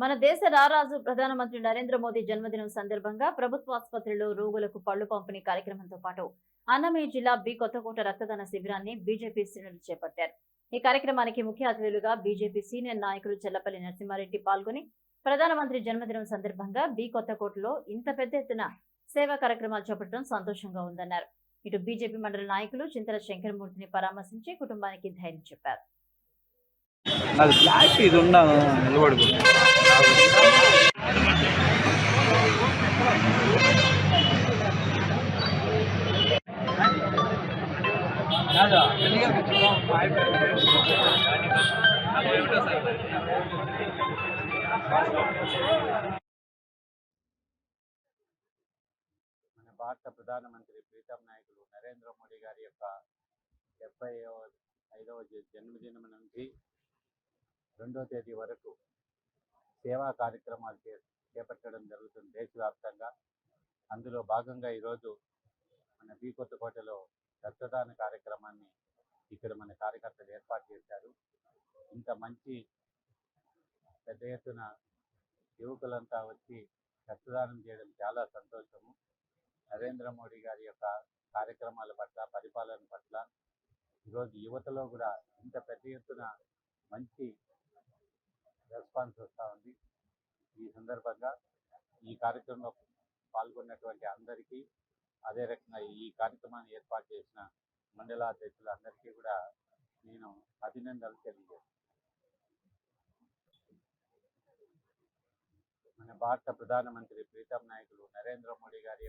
మన దేశ రారాజు ప్రధానమంత్రి నరేంద్ర మోదీ జన్మదినం సందర్భంగా ప్రభుత్వ ఆసుపత్రిలో రోగులకు పళ్ళు పంపిణీ కార్యక్రమంతో పాటు అన్నమయ్య జిల్లా బి కొత్తకోట రక్తదాన శిబిరాన్ని బీజేపీ శ్రేణులు చేపట్టారు. ఈ కార్యక్రమానికి ముఖ్య అతిథులుగా బీజేపీ సీనియర్ నాయకులు చెల్లపల్లి నరసింహారెడ్డి పాల్గొని ప్రధానమంత్రి జన్మదినం సందర్భంగా బి కొత్తకోటలో ఇంత పెద్ద ఎత్తున సేవా కార్యక్రమాలు చేపట్టడం సంతోషంగా ఉందన్నారు. ఇటు బీజేపీ మండల నాయకులు చింతల శంకరమూర్తిని పరామర్శించి కుటుంబానికి ధైర్యం చెప్పారు. మన భారత ప్రధానమంత్రి ప్రీతం నాయకులు నరేంద్ర మోడీ గారి యొక్క డెబ్బై ఐదవ జన్మదినం నుంచి రెండో తేదీ వరకు సేవా కార్యక్రమాలు చే చేపట్టడం జరుగుతుంది దేశవ్యాప్తంగా. అందులో భాగంగా ఈరోజు మన బీ కొత్తకోటలో రక్తదాన కార్యక్రమాన్ని ఇక్కడ మన కార్యకర్తలు ఏర్పాటు చేశారు. ఇంత మంచి పెద్ద ఎత్తున యువకులంతా వచ్చి రక్తదానం చేయడం చాలా సంతోషము. నరేంద్ర మోడీ గారి యొక్క కార్యక్రమాల పట్ల పరిపాలన పట్ల ఈరోజు యువతలో కూడా ఇంత పెద్ద ఎత్తున మంచి రెస్పాన్స్ వస్తూ ఉంది. ఈ సందర్భంగా ఈ కార్యక్రమంలో పాల్గొన్నటువంటి అందరికీ అదే రకంగా ఈ కార్యక్రమాన్ని ఏర్పాటు చేసిన మండలాధ్యక్షులందరికీ కూడా నేను అభినందనలు తెలియజేస్తాను మన భారత ప్రధానమంత్రి ప్రీతం నాయకులు నరేంద్ర మోడీ గారి